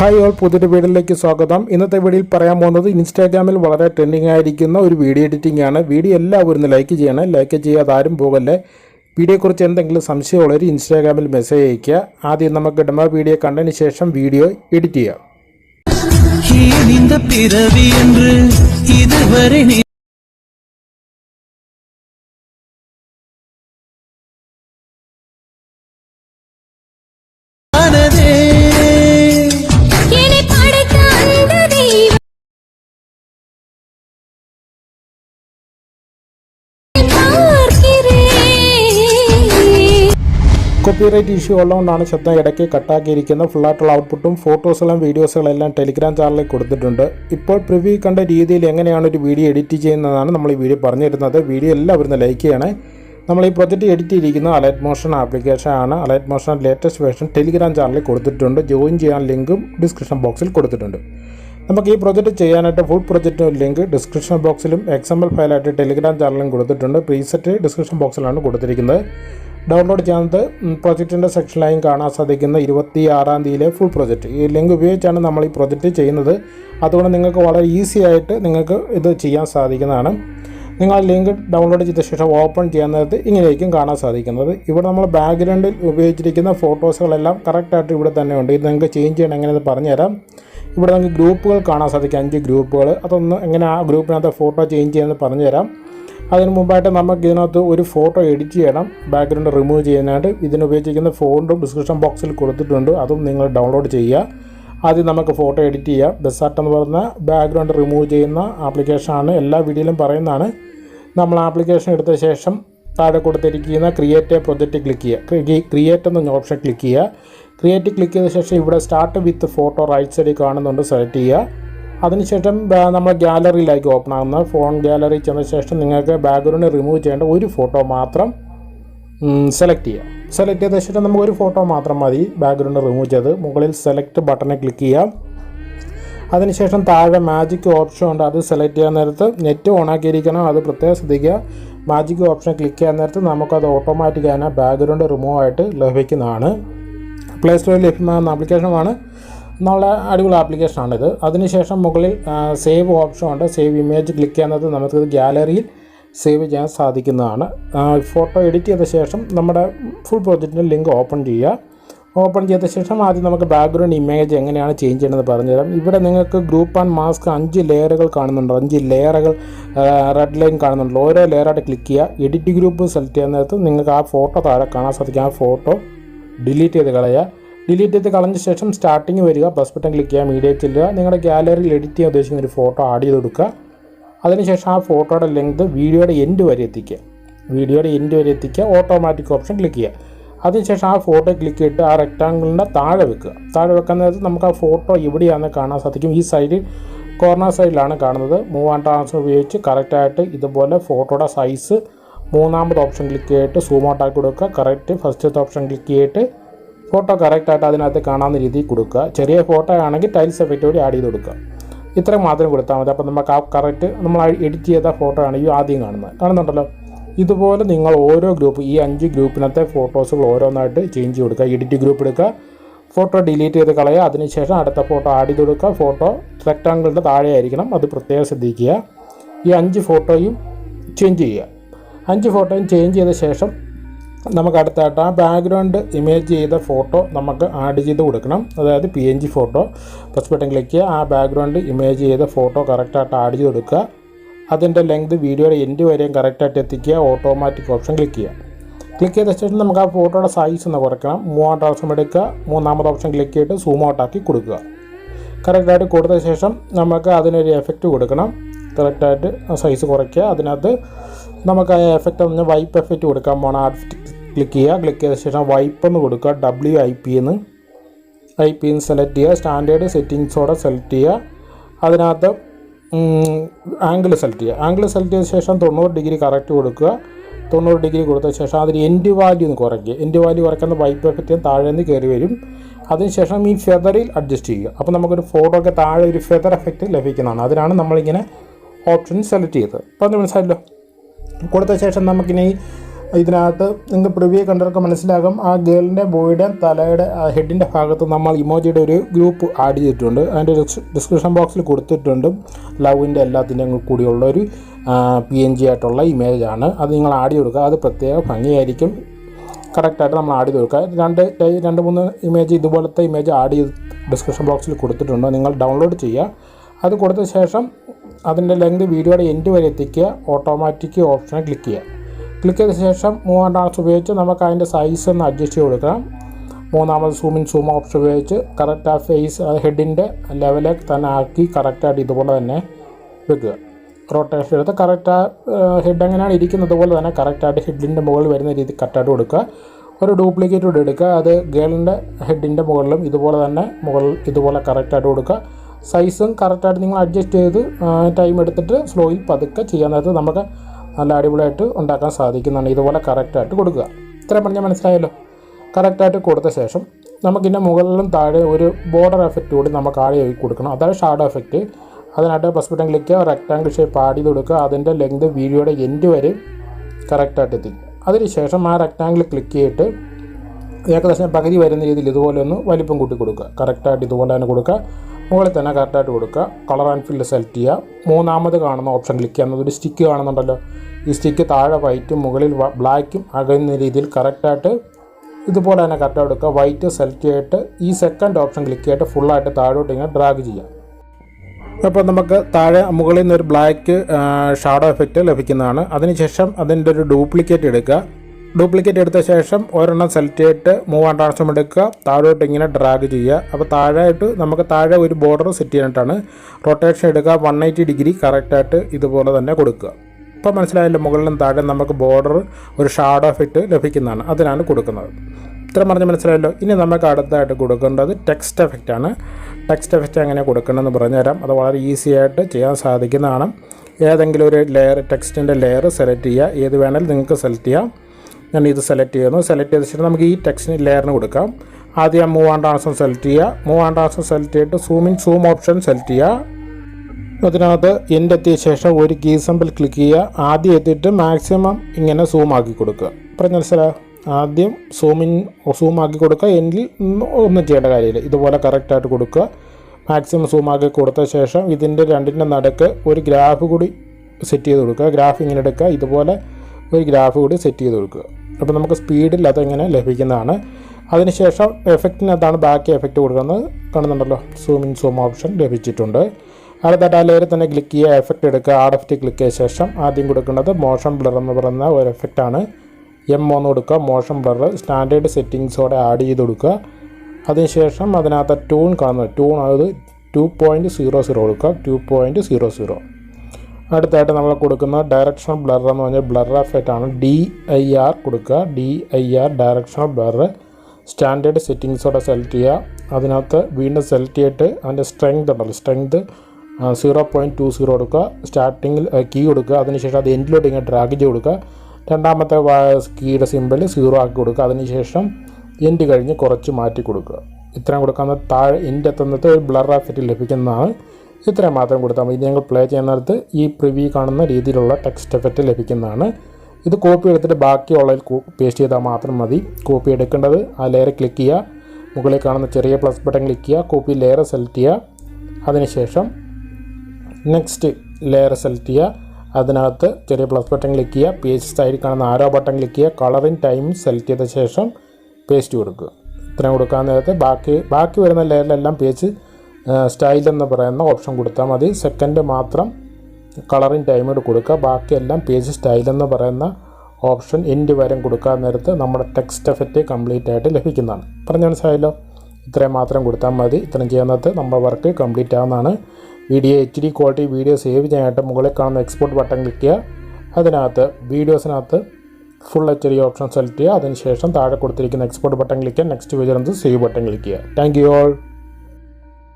Hi all പുതിയൊരു വീഡിയോയിലേക്ക് സ്വാഗതം. ഇന്നത്തെ വീഡിയോയിൽ പറയാൻ പോകുന്നത് ഇൻസ്റ്റാഗ്രാമിൽ വളരെ ട്രെൻഡിങ് ആയിരിക്കുന്ന ഒരു വീഡിയോ എഡിറ്റിംഗ് ആണ്. വീഡിയോ എല്ലാവരും ഒന്ന് ലൈക്ക് ചെയ്യണം. ലൈക്ക് ചെയ്യാതെ ആരും പോകല്ലേ. വീഡിയോയെക്കുറിച്ച് എന്തെങ്കിലും സംശയമുള്ളവർ ഇൻസ്റ്റാഗ്രാമിൽ മെസ്സേജ് അയയ്ക്കുക. ആദ്യം നമുക്ക് ഡെമോ വീഡിയോ കണ്ടതിന് ശേഷം വീഡിയോ എഡിറ്റ് ചെയ്യാം കോപ്പിറൈറ്റ് ഇഷ്യൂ ഉള്ളതുകൊണ്ടാണ് ശബ്ദം ഇടയ്ക്ക് കട്ടാക്കിയിരിക്കുന്നത്. ഫുള്ളായിട്ടുള്ള ഔട്ട്പുട്ടും ഫോട്ടോസുകളും വീഡിയോസുകളും എല്ലാം ടെലിഗ്രാം ചാനലിൽ കൊടുത്തിട്ടുണ്ട്. ഇപ്പോൾ പ്രിവ്യൂ കണ്ട രീതിയിൽ എങ്ങനെയാണ് ഒരു വീഡിയോ എഡിറ്റ് ചെയ്യുന്നതാണ് നമ്മൾ ഈ വീഡിയോ പറഞ്ഞു തരുന്നത് വീഡിയോ എല്ലാവരും ലൈക്ക് ചെയ്യണേ. നമ്മൾ ഈ പ്രൊജക്റ്റ് എഡിറ്റ് ചെയ്തിരിക്കുന്ന അലൈറ്റ് മോഷൻ ആപ്ലിക്കേഷൻ ആണ്. Alight motion latest version Telegram ചാനലിൽ കൊടുത്തിട്ടുണ്ട്. ജോയിൻ ചെയ്യാൻ ലിങ്കും ഡിസ്ക്രിപ്ഷൻ ബോക്സിൽ കൊടുത്തിട്ടുണ്ട്. നമുക്ക് ഈ പ്രൊജക്റ്റ് ചെയ്യാനായിട്ട് ഫുൾ പ്രൊജക്റ്റ് ലിങ്ക് ഡിസ്ക്രിപ്ഷൻ ബോക്സിലും എക്സാമ്പിൾ ഫയലായിട്ട് ടെലിഗ്രാം ചാനലിലും കൊടുത്തിട്ടുണ്ട്. പ്രീസെറ്റ് ഡിസ്ക്രിപ്ഷൻ ബോക്സിലാണ് കൊടുത്തിരിക്കുന്നത്. ഡൗൺലോഡ് ചെയ്യുന്നത് പ്രൊജക്റ്റിന്റെ സെക്ഷനിലായും കാണാൻ സാധിക്കുന്ന ഇരുപത്തി ആറാം തീയതിയിലെ ഫുൾ പ്രൊജക്റ്റ് ഈ ലിങ്ക് ഉപയോഗിച്ചാണ് നമ്മൾ ഈ പ്രൊജക്റ്റ് ചെയ്യുന്നത്. അതുകൊണ്ട് നിങ്ങൾക്ക് വളരെ ഈസി ആയിട്ട് നിങ്ങൾക്ക് ഇത് ചെയ്യാൻ സാധിക്കുന്നതാണ്. നിങ്ങൾ ലിങ്ക് ഡൗൺലോഡ് ചെയ്ത ശേഷം ഓപ്പൺ ചെയ്യാൻ നേരത്ത് ഇങ്ങനെയായിരിക്കും കാണാൻ സാധിക്കുന്നത്. ഇവിടെ നമ്മൾ ബാക്ക്ഗ്രൗണ്ടിൽ ഉപയോഗിച്ചിരിക്കുന്ന ഫോട്ടോസുകളെല്ലാം കറക്റ്റായിട്ട് ഇവിടെ തന്നെ ഉണ്ട്. ഇത് നിങ്ങൾക്ക് ചേഞ്ച് ചെയ്യണം എങ്ങനെയെന്ന് പറഞ്ഞുതരാം. ഇവിടെ നമുക്ക് ഗ്രൂപ്പുകൾ കാണാൻ സാധിക്കും. അഞ്ച് ഗ്രൂപ്പുകൾ അതൊന്ന് എങ്ങനെ ആ ഗ്രൂപ്പിനകത്ത് ഫോട്ടോ ചേഞ്ച് ചെയ്യാമെന്ന് പറഞ്ഞുതരാം. അതിന് മുമ്പായിട്ട് നമുക്ക് ഇതിനകത്ത് ഒരു ഫോട്ടോ എഡിറ്റ് ചെയ്യണം ബാക്ക്ഗ്രൗണ്ട് റിമൂവ് ചെയ്യാനായിട്ട്. ഇതിന് ഉപയോഗിച്ചിരിക്കുന്ന ഫോണ്ടും ഡിസ്ക്രിപ്ഷൻ ബോക്സിൽ കൊടുത്തിട്ടുണ്ട്. അതും നിങ്ങൾ ഡൗൺലോഡ് ചെയ്യുക. ആദ്യം നമുക്ക് ഫോട്ടോ എഡിറ്റ് ചെയ്യാം. ബെസാർട്ട് എന്ന് പറയുന്ന ബാക്ക്ഗ്രൗണ്ട് റിമൂവ് ചെയ്യുന്ന ആപ്ലിക്കേഷനാണ് എല്ലാ വീഡിയോയിലും പറയുന്നതാണ്. നമ്മൾ ആപ്ലിക്കേഷൻ എടുത്ത ശേഷം താഴെ കൊടുത്തിരിക്കുന്ന ക്രിയേറ്റ് എ പ്രൊജക്റ്റ് ക്ലിക്ക് ചെയ്യുക. ക്രിയേറ്റ് എന്ന ഓപ്ഷൻ ക്ലിക്ക് ചെയ്യുക. ക്രിയേറ്റ് ക്ലിക്ക് ചെയ്ത ശേഷം ഇവിടെ സ്റ്റാർട്ട് വിത്ത് ഫോട്ടോ റൈറ്റ് സൈഡിൽ കാണുന്നുണ്ട്. സെലക്ട് ചെയ്യുക. അതിനുശേഷം നമ്മൾ ഗാലറിയിലേക്ക് ഓപ്പൺ ആകുന്ന ഫോൺ ഗ്യാലറി ചെന്ന ശേഷം നിങ്ങൾക്ക് ബാക്ക്ഗ്രൗണ്ട് റിമൂവ് ചെയ്യേണ്ട ഒരു ഫോട്ടോ മാത്രം സെലക്ട് ചെയ്യുക സെലക്ട് ചെയ്ത ശേഷം നമുക്ക് ഒരു ഫോട്ടോ മാത്രം മതി ബാക്ക്ഗ്രൗണ്ട് റിമൂവ് ചെയ്ത്. മുകളിൽ സെലക്ട് ബട്ടണിൽ ക്ലിക്ക് ചെയ്യാം. അതിനുശേഷം താഴെ മാജിക് ഓപ്ഷൻ ഉണ്ട്. അത് സെലക്ട് ചെയ്യാൻ നേരത്ത് നെറ്റ് ഓൺ ആക്കിയിരിക്കണം. അത് പ്രത്യേകം ശ്രദ്ധിക്കുക. മാജിക് ഓപ്ഷൻ ക്ലിക്ക് ചെയ്യാൻ നേരത്ത് നമുക്കത് ഓട്ടോമാറ്റിക്കാണ് ബാക്ക്ഗ്രൗണ്ട് റിമൂവ് ആയിട്ട് ലഭിക്കുന്നതാണ്. പ്ലേ സ്റ്റോറിൽ ലഭ്യമാകുന്ന ആപ്ലിക്കേഷനുമാണ് നല്ല അടിപൊളി ആപ്ലിക്കേഷനാണിത് അതിനുശേഷം മുകളിൽ സേവ് ഓപ്ഷൻ ഉണ്ട്. സേവ് ഇമേജ് ക്ലിക്ക് ചെയ്യുന്നത് നമുക്കിത് ഗ്യാലറിയിൽ സേവ് ചെയ്യാൻ സാധിക്കുന്നതാണ്. ഫോട്ടോ എഡിറ്റ് ചെയ്ത ശേഷം നമ്മുടെ ഫുൾ പ്രോജക്റ്റിന്റെ ലിങ്ക് ഓപ്പൺ ചെയ്യുക. ഓപ്പൺ ചെയ്ത ശേഷം ആദ്യം നമുക്ക് ബാക്ക്ഗ്രൗണ്ട് ഇമേജ് എങ്ങനെയാണ് ചേഞ്ച് ചെയ്യണമെന്ന് പറഞ്ഞുതരാം. ഇവിടെ നിങ്ങൾക്ക് ഗ്രൂപ്പ് ആൻഡ് മാസ്ക് അഞ്ച് ലെയറുകൾ കാണുന്നുണ്ട്. അഞ്ച് ലെയറുകൾ റെഡ് ലൈൻ കാണുന്നുണ്ട്. ഓരോ ലെയറായിട്ട് ക്ലിക്ക് ചെയ്യുക. എഡിറ്റ് ഗ്രൂപ്പ് സെലക്ട് ചെയ്യുന്ന നേരത്ത് നിങ്ങൾക്ക് ആ ഫോട്ടോ താഴെ കാണാൻ സാധിക്കും. ആ ഫോട്ടോ ഡിലീറ്റ് ചെയ്ത് കളയുക. ഡിലീറ്റ് ചെയ്ത് കളഞ്ഞ ശേഷം സ്റ്റാർട്ടിങ് വരിക. പ്ലസ് ബട്ടൺ ക്ലിക്ക് ചെയ്യുക. മീഡിയ ചെല്ലുക. നിങ്ങളുടെ ഗാലറിയിൽ എഡിറ്റ് ചെയ്യാൻ ഉദ്ദേശിക്കുന്ന ഒരു ഫോട്ടോ ആഡ് ചെയ്ത് കൊടുക്കുക. അതിനുശേഷം ആ ഫോട്ടോയുടെ ലെങ്ത് വീഡിയോയുടെ എൻഡ് വരെ എത്തിക്കുക. വീഡിയോയുടെ എൻഡ് വരെ എത്തിക്കുക. ഓട്ടോമാറ്റിക് ഓപ്ഷൻ ക്ലിക്ക് ചെയ്യുക. അതിനുശേഷം ആ ഫോട്ടോ ക്ലിക്ക് ചെയ്തിട്ട് ആ റെക്റ്റാങ്കിളിന്റെ താഴെ വെക്കുക. താഴെ വെക്കാൻ നേരത്ത് നമുക്ക് ആ ഫോട്ടോ എവിടെയാണെന്ന് കാണാൻ സാധിക്കും. ഈ സൈഡിൽ കോർണർ സൈഡിലാണ് കാണുന്നത്. മൂവ് ആൻഡ് ട്രാൻസ്ഫർ ഉപയോഗിച്ച് കറക്റ്റായിട്ട് ഇതുപോലെ ഫോട്ടോയുടെ സൈസ് മൂന്നാമത്തെ ഓപ്ഷൻ ക്ലിക്ക് ചെയ്തിട്ട് സൂം ഔട്ട് ആക്കി കൊടുക്കുക. കറക്റ്റ് ഫസ്റ്റത്തെ ഓപ്ഷൻ ക്ലിക്ക് ചെയ്തിട്ട് ഫോട്ടോ കറക്റ്റായിട്ട് അതിനകത്ത് കാണാവുന്ന രീതിയിൽ കൊടുക്കുക. ചെറിയ ഫോട്ടോ ആണെങ്കിൽ ടൈൽസ് എഫക്റ്റ് കൂടി ആഡ് ചെയ്ത് കൊടുക്കുക. ഇത്ര മാത്രം കൊടുത്താൽ മതി. അപ്പോൾ നമുക്ക് ആ കറക്റ്റ് നമ്മൾ എഡിറ്റ് ചെയ്ത ഫോട്ടോ ആണെങ്കിൽ ആദ്യം കാണുന്നത്. കാണുന്നുണ്ടല്ലോ? ഇതുപോലെ നിങ്ങൾ ഓരോ ഗ്രൂപ്പ് ഈ അഞ്ച് ഗ്രൂപ്പിനകത്തെ ഫോട്ടോസുകൾ ഓരോന്നായിട്ട് ചേഞ്ച് കൊടുക്കുക. എഡിറ്റ് ഗ്രൂപ്പ് എടുക്കുക. ഫോട്ടോ ഡിലീറ്റ് ചെയ്ത് കളയുക. അതിനുശേഷം അടുത്ത ഫോട്ടോ ആഡ് ചെയ്ത് കൊടുക്കുക. ഫോട്ടോ റെക്റ്റാങ്കിളിന്റെ താഴെ ആയിരിക്കണം അത് പ്രത്യേകം ശ്രദ്ധിക്കുക. ഈ അഞ്ച് ഫോട്ടോയും ചേഞ്ച് ചെയ്യുക. അഞ്ച് ഫോട്ടോയും ചേഞ്ച് ചെയ്ത ശേഷം നമുക്ക് അടുത്തായിട്ട് ആ ബാക്ക്ഗ്രൗണ്ട് ഇമേജ് ചെയ്ത ഫോട്ടോ നമുക്ക് ആഡ് ചെയ്ത് കൊടുക്കണം. അതായത് P N G photo first button click ചെയ്യുക. ആ ബാക്ക്ഗ്രൗണ്ട് ഇമേജ് ചെയ്ത ഫോട്ടോ കറക്റ്റായിട്ട് ആഡ് ചെയ്ത് കൊടുക്കുക. അതിന്റെ ലെങ്ത് വീഡിയോയുടെ എൻഡ് വരെയും കറക്റ്റായിട്ട് എത്തിക്കുക. ഓട്ടോമാറ്റിക് ഓപ്ഷൻ ക്ലിക്ക് ചെയ്യുക. ക്ലിക്ക് ചെയ്ത ശേഷം നമുക്ക് ആ ഫോട്ടോയുടെ സൈസ് ഒന്ന് കുറയ്ക്കണം. മൂവാം ട്രാൻസ്ഫോം എടുക്കുക. മൂന്നാമത്തെ ഓപ്ഷൻ ക്ലിക്ക് ചെയ്തിട്ട് സൂം ഔട്ട് ആക്കി കൊടുക്കുക. കറക്റ്റായിട്ട് കൊടുത്ത ശേഷം നമുക്ക് അതിനൊരു എഫക്റ്റ് കൊടുക്കണം. കറക്റ്റായിട്ട് സൈസ് കുറയ്ക്കുക. അതിനകത്ത് നമുക്ക് ആ എഫക്റ്റ് ഒന്ന് വൈപ്പ് എഫക്റ്റ് കൊടുക്കാൻ പോകണം ആ ക്ലിക്ക് ചെയ്യുക. ക്ലിക്ക് ചെയ്ത ശേഷം വൈപ്പ് എന്ന് കൊടുക്കുക. ഡബ്ല്യു ഐ പി എന്ന്. ഐ പി എന്ന് സെലക്ട് ചെയ്യുക. സ്റ്റാൻഡേർഡ് സെറ്റിങ്സോടെ സെലക്ട് ചെയ്യുക. അതിനകത്ത് ആംഗിൾ സെലക്ട് ചെയ്യുക. ആംഗിൾ സെലക്ട് ചെയ്ത ശേഷം തൊണ്ണൂറ് ഡിഗ്രി കറക്റ്റ് കൊടുക്കുക. തൊണ്ണൂറ് ഡിഗ്രി കൊടുത്ത ശേഷം അതിന് എൻഡ് വാല്യൂ ഒന്ന് കുറയ്ക്കുക. എൻഡ് വാല്യൂ കുറയ്ക്കുന്ന വൈപ്പ് എഫക്റ്റ് താഴെ നിന്ന് കയറി വരും. അതിനുശേഷം ഈ ഫെദറിൽ അഡ്ജസ്റ്റ് ചെയ്യുക. അപ്പോൾ നമുക്കൊരു ഫോട്ടോ ഒക്കെ താഴെ ഒരു ഫെദർ എഫക്റ്റ് ലഭിക്കുന്നതാണ്. അതിനാണ് നമ്മളിങ്ങനെ ഓപ്ഷൻ സെലക്ട് ചെയ്തത്. അത് മനസ്സിലായല്ലോ? കൊടുത്ത ശേഷം നമുക്കിനി ഇതിനകത്ത് നിങ്ങൾക്ക് പ്രിവ്യൂ കണ്ടവർക്ക് മനസ്സിലാകും. ആ ഗേളിന്റെ ബോയുടെ തലയുടെ ഹെഡിന്റെ ഭാഗത്ത് നമ്മൾ ഇമോജിയുടെ ഒരു ഗ്രൂപ്പ് ആഡ് ചെയ്തിട്ടുണ്ട്. അതിന്റെ ഡിസ്ക്രിപ്ഷൻ ബോക്സിൽ കൊടുത്തിട്ടുണ്ട്. ലവിന്റെ എല്ലാത്തിന്റെയും കൂടിയുള്ള ഒരു പി എൻ ജി ആയിട്ടുള്ള ഇമേജാണ് അത് നിങ്ങൾ ആഡ് കൊടുക്കുക. അത് പ്രത്യേക ഭംഗിയായിരിക്കും. കറക്റ്റായിട്ട് നമ്മൾ ആഡ് ചെയ്ത് കൊടുക്കുക. രണ്ട് രണ്ട് മൂന്ന് ഇമേജ് ഇതുപോലത്തെ ഇമേജ് ആഡ് ചെയ്ത് ഡിസ്ക്രിപ്ഷൻ ബോക്സിൽ കൊടുത്തിട്ടുണ്ട്. നിങ്ങൾ ഡൗൺലോഡ് ചെയ്യുക. അത് കൊടുത്ത ശേഷം അതിന്റെ ലെങ്ത് വീഡിയോയുടെ എൻഡ് വരെ എത്തിക്കുക. ഓട്ടോമാറ്റിക് ഓപ്ഷനെ ക്ലിക്ക് ചെയ്യുക. ക്ലിക്ക് ചെയ്ത ശേഷം മൂവാം ഡാൻസ് ഉപയോഗിച്ച് നമുക്ക് അതിന്റെ സൈസ് ഒന്ന് അഡ്ജസ്റ്റ് ചെയ്ത് കൊടുക്കാം. മൂന്നാമത് സൂം ഇൻ സൂം ഓപ്ഷൻ ഉപയോഗിച്ച് കറക്റ്റ് ആ ഫേസ് ഹെഡിന്റെ ലെവലെ തന്നെ ആക്കി കറക്റ്റായിട്ട് ഇതുപോലെ തന്നെ വെക്കുക. റൊട്ടേഷൻ എടുത്ത് കറക്റ്റ് ആ ഹെഡ് എങ്ങനെയാണ് ഇരിക്കുന്നത് പോലെ തന്നെ കറക്റ്റായിട്ട് ഹെഡിന്റെ മുകളിൽ വരുന്ന രീതി കറക്റ്റായിട്ട് കൊടുക്കുക. ഒരു ഡ്യൂപ്ലിക്കേറ്റ് കൂടെ എടുക്കുക. അത് ഗേളിന്റെ ഹെഡിന്റെ മുകളിലും ഇതുപോലെ തന്നെ മുകളിൽ ഇതുപോലെ കറക്റ്റായിട്ട് കൊടുക്കുക. സൈസും കറക്റ്റായിട്ട് നിങ്ങൾ അഡ്ജസ്റ്റ് ചെയ്ത് ടൈം എടുത്തിട്ട് സ്ലോയിൽ പതുക്കെ ചെയ്യാൻ നേരത്ത് നമുക്ക് നല്ല അടിപൊളിയായിട്ട് ഉണ്ടാക്കാൻ സാധിക്കുന്നതാണ് ഇതുപോലെ കറക്റ്റായിട്ട് കൊടുക്കുക. ഇത്രയും പറഞ്ഞാൽ മനസ്സിലായല്ലോ? കറക്റ്റായിട്ട് കൊടുത്ത ശേഷം നമുക്കിന്റെ മുകളിലും താഴെ ഒരു ബോർഡർ എഫക്റ്റ് കൂടി നമുക്ക് ചെയ്ത് കൊടുക്കണം. അതാണ് ഷാഡോ എഫക്റ്റ് അതിനായിട്ട് പ്ലസ് ബട്ടൺ ക്ലിക്ക് ചെയ്യുക റെക്ടാങ്കിൾ ഷേപ്പ് ആഡ് ചെയ്ത് കൊടുക്കുക. അതിന്റെ ലെങ്ത് വീഡിയോയുടെ എൻഡ് വരെ കറക്റ്റായിട്ട് എത്തി. അതിനുശേഷം ആ റെക്റ്റാങ്കിൾ ക്ലിക്ക് ചെയ്തിട്ട് ഏകദേശം പകുതി വരുന്ന രീതിയിൽ ഇതുപോലെ ഒന്ന് വലിപ്പം കൂട്ടി കൊടുക്കുക. കറക്റ്റായിട്ട് ഇതുപോലെ തന്നെ കൊടുക്കുക. മുകളിൽ തന്നെ കറക്റ്റായിട്ട് കൊടുക്കുക. കളർ ആൻഡ് ഫില്ല് സെലക്ട് ചെയ്യുക. മൂന്നാമത് കാണുന്ന ഓപ്ഷൻ ക്ലിക്ക് ചെയ്യുന്നത് ഒരു സ്റ്റിക്ക് കാണുന്നുണ്ടല്ലോ. ഈ സ്റ്റിക്ക് താഴെ വൈറ്റും മുകളിൽ ബ്ലാക്കും അകയുന്ന രീതിയിൽ കറക്റ്റായിട്ട് ഇതുപോലെ തന്നെ കറക്റ്റ് എടുക്കുക വൈറ്റ് സെലക്ട് ചെയ്തിട്ട് ഈ സെക്കൻഡ് ഓപ്ഷൻ ക്ലിക്ക് ചെയ്തിട്ട് ഫുള്ളായിട്ട് താഴോട്ട് ഇങ്ങനെ ഡ്രാഗ് ചെയ്യാം അപ്പോൾ നമുക്ക് താഴെ മുകളിൽ നിന്ന് ഒരു ബ്ലാക്ക് ഷാഡോ എഫക്റ്റ് ലഭിക്കുന്നതാണ്. അതിനുശേഷം അതിന്റെ ഒരു ഡ്യൂപ്ലിക്കേറ്റ് എടുക്കുക. ഡ്യൂപ്ലിക്കേറ്റ് എടുത്ത ശേഷം ഒരെണ്ണം സെലക്ട് ചെയ്തിട്ട് മൂവ് ആൻഡ് ട്രാൻസ്ഫോം എടുക്കുക. താഴോട്ട് ഇങ്ങനെ ഡ്രാഗ് ചെയ്യുക. അപ്പോൾ താഴെയായിട്ട് നമുക്ക് താഴെ ഒരു ബോർഡർ സെറ്റ് ചെയ്യാനായിട്ടാണ് റൊട്ടേഷൻ എടുക്കുക. വൺ എയ്റ്റി ഡിഗ്രി കറക്റ്റായിട്ട് ഇതുപോലെ തന്നെ കൊടുക്കുക. ഇപ്പോൾ മനസ്സിലായല്ലോ മുകളിലും താഴെ നമുക്ക് ബോർഡർ ഒരു ഷാഡോ എഫക്റ്റ് ലഭിക്കുന്നതാണ്. അതിനാണ് കൊടുക്കുന്നത്. ഇത്ര പറഞ്ഞ് മനസ്സിലായല്ലോ? ഇനി നമുക്ക് അടുത്തായിട്ട് കൊടുക്കേണ്ടത് ടെക്സ്റ്റ് എഫക്റ്റ് ആണ്. ടെക്സ്റ്റ് എഫക്റ്റ് എങ്ങനെ കൊടുക്കണമെന്ന് പറഞ്ഞുതരാം. അത് വളരെ ഈസി ആയിട്ട് ചെയ്യാൻ സാധിക്കുന്നതാണ്. ഏതെങ്കിലും ഒരു ലെയർ ടെക്സ്റ്റിന്റെ ലെയർ സെലക്ട് ചെയ്യുക. ഏത് വേണമെങ്കിലും നിങ്ങൾക്ക് സെലക്ട് ചെയ്യാം. ഞാൻ ഇത് സെലക്ട് ചെയ്യുന്നു. സെലക്ട് ചെയ്ത ശേഷം നമുക്ക് ഈ ടെക്സ്റ്റിന് ലെയറിന് കൊടുക്കാം. ആദ്യം മൂവ് ആൻഡ് ആൻസർ സെലക്ട് ചെയ്യുക. മൂവ് ആൻഡ് ആൻസർ സെലക്ട് ചെയ്തിട്ട് zoom in zoom option select ചെയ്യുക. അതിനകത്ത് എന്റെ എത്തിയ ശേഷം ഒരു കീ സിമ്പിൾ ക്ലിക്ക് ചെയ്യുക. ആദ്യം എത്തിയിട്ട് മാക്സിമം ഇങ്ങനെ സൂം ആക്കി കൊടുക്കുക. പറഞ്ഞ മനസ്സിലായോ? ആദ്യം സൂമിൻ സൂം ആക്കി കൊടുക്കുക. എങ്കിൽ ഒന്നും ചെയ്യേണ്ട കാര്യമില്ല. ഇതുപോലെ കറക്റ്റായിട്ട് കൊടുക്കുക. മാക്സിമം സൂം ആക്കി കൊടുത്ത ശേഷം ഇതിന്റെ രണ്ടിന്റെ നടക്ക് ഒരു ഗ്രാഫ് കൂടി സെറ്റ് ചെയ്ത് കൊടുക്കുക. ഗ്രാഫ് ഇങ്ങനെ എടുക്കുക. ഇതുപോലെ ഒരു ഗ്രാഫ് കൂടി സെറ്റ് ചെയ്ത് കൊടുക്കുക. അപ്പോൾ നമുക്ക് സ്പീഡിൽ അതെങ്ങനെ ലഭിക്കുന്നതാണ്. അതിനുശേഷം എഫക്റ്റിനകത്താണ് ബാക്കി എഫക്റ്റ് കൊടുക്കുന്നത്? കാണുന്നുണ്ടല്ലോ സൂം ഇൻ സൂം ഓപ്ഷൻ ലഭിച്ചിട്ടുണ്ട്. അടുത്തായിട്ട് ആ ലെയറിൽ തന്നെ ക്ലിക്ക് ചെയ്യുക എഫക്റ്റ് എടുക്കുക ആർ എഫ് ടി ക്ലിക്ക് ചെയ്ത ശേഷം ആദ്യം കൊടുക്കേണ്ടത് മോഷൻ ബ്ലർ എന്ന് പറയുന്ന ഒരു എഫക്റ്റാണ് എം ഒന്ന് കൊടുക്കുക മോഷൻ ബ്ലർ സ്റ്റാൻഡേർഡ് സെറ്റിങ്സോടെ ആഡ് ചെയ്ത് കൊടുക്കുക. അതിനുശേഷം അതിനകത്ത് ട്യൂൺ കാണുന്നത് ട്യൂൺ അത് ടു പോയിന്റ് സീറോ സീറോ കൊടുക്കുക ടു പോയിന്റ് സീറോ സീറോ അടുത്തായിട്ട് നമ്മൾ കൊടുക്കുന്ന ഡയറക്ഷൻ ബ്ലർ എന്ന് പറഞ്ഞാൽ ബ്ലർ എഫക്റ്റ് ആണ്. ഡി ഐ ആർ കൊടുക്കുക. D I R direction blur standard സെറ്റിങ്സോടെ select ചെയ്യുക. അതിനകത്ത് വീണ്ടും സെലക്ട് ചെയ്തിട്ട് അതിന്റെ സ്ട്രെങ്ത് ഉണ്ടല്ലോ. Strength zero point two zero കൊടുക്കുക. സ്റ്റാർട്ടിങ്ങിൽ കീ കൊടുക്കുക. അതിനുശേഷം അത് എൻഡിലോട്ട് ഇങ്ങനെ ഡ്രാഗ് ചെയ്ത് കൊടുക്കുക. രണ്ടാമത്തെ കീയുടെ സിമ്പിൾ സീറോ ആക്കി കൊടുക്കുക. അതിനുശേഷം എൻഡ് കഴിഞ്ഞ് കുറച്ച് മാറ്റി കൊടുക്കുക. ഇത്രയും കൊടുക്കാവുന്ന താഴെ എൻഡ് എത്തുന്നത് ഒരു ബ്ലർ എഫക്റ്റ് ലഭിക്കുന്നതാണ്. ഇത്രയും മാത്രം കൊടുത്താൽ മതി. ഞങ്ങൾ പ്ലേ ചെയ്യുന്നിടത്ത് ഈ പ്രിവ്യൂ കാണുന്ന രീതിയിലുള്ള ടെക്സ്റ്റ് എഫക്റ്റ് ലഭിക്കുന്നതാണ്. ഇത് കോപ്പി എടുത്തിട്ട് ബാക്കിയുള്ളതിൽ പേസ്റ്റ് ചെയ്താൽ മാത്രം മതി. കോപ്പി എടുക്കേണ്ടത് ആ ലെയർ ക്ലിക്ക് ചെയ്യുക. മുകളിൽ കാണുന്ന ചെറിയ പ്ലസ് ബട്ടൺ ക്ലിക്ക് ചെയ്യുക. കോപ്പി ലെയർ സെലക്ട് ചെയ്യുക. അതിനുശേഷം നെക്സ്റ്റ് ലെയർ സെലക്ട് ചെയ്യുക. അതിനകത്ത് ചെറിയ പ്ലസ് ബട്ടൺ ക്ലിക്ക് ചെയ്യുക. പേജ് സൈഡിൽ കാണുന്ന ആരോ ബട്ടൺ ക്ലിക്ക് ചെയ്യുക. കളറിങ് ടൈം സെലക്ട് ചെയ്ത ശേഷം പേസ്റ്റ് കൊടുക്കുക. ഇത്രയും കൊടുക്കാൻ നേരത്തെ ബാക്കി ബാക്കി വരുന്ന ലെയറിലെല്ലാം പേജ് സ്റ്റൈൽ എന്ന് പറയുന്ന ഓപ്ഷൻ കൊടുത്താൽ മതി. സെക്കൻഡ് മാത്രം കളറിങ് ടൈമോട് കൊടുക്കുക. ബാക്കിയെല്ലാം പേജ് സ്റ്റൈൽ എന്ന് പറയുന്ന ഓപ്ഷൻ എൻഡ് വരം കൊടുക്കാൻ നേരത്ത് നമ്മുടെ ടെക്സ്റ്റ് എഫക്റ്റ് കംപ്ലീറ്റ് ആയിട്ട് ലഭിക്കുന്നതാണ്. പറഞ്ഞു മനസ്സിലായല്ലോ? ഇത്രയും മാത്രം കൊടുത്താൽ മതി. ഇത്രയും ചെയ്യുന്നത് നമ്മുടെ വർക്ക് കംപ്ലീറ്റ് ആവുന്നതാണ്. Video H D quality video save ചെയ്യാനായിട്ട് മുകളിൽ കാണുന്ന എക്സ്പോർട്ട് ബട്ടൺ ക്ലിക്ക് ചെയ്യുക. അതിനകത്ത് വീഡിയോസിനകത്ത് full H D option select ചെയ്യുക. അതിനുശേഷം താഴെ കൊടുത്തിരിക്കുന്ന എക്സ്പോർട്ട് ബട്ടൺ ക്ലിക്ക് ചെയ്യുക. നെക്സ്റ്റ് വരുന്നത് സേവ് ബട്ടൺ ക്ലിക്ക് ചെയ്യുക. Thank you all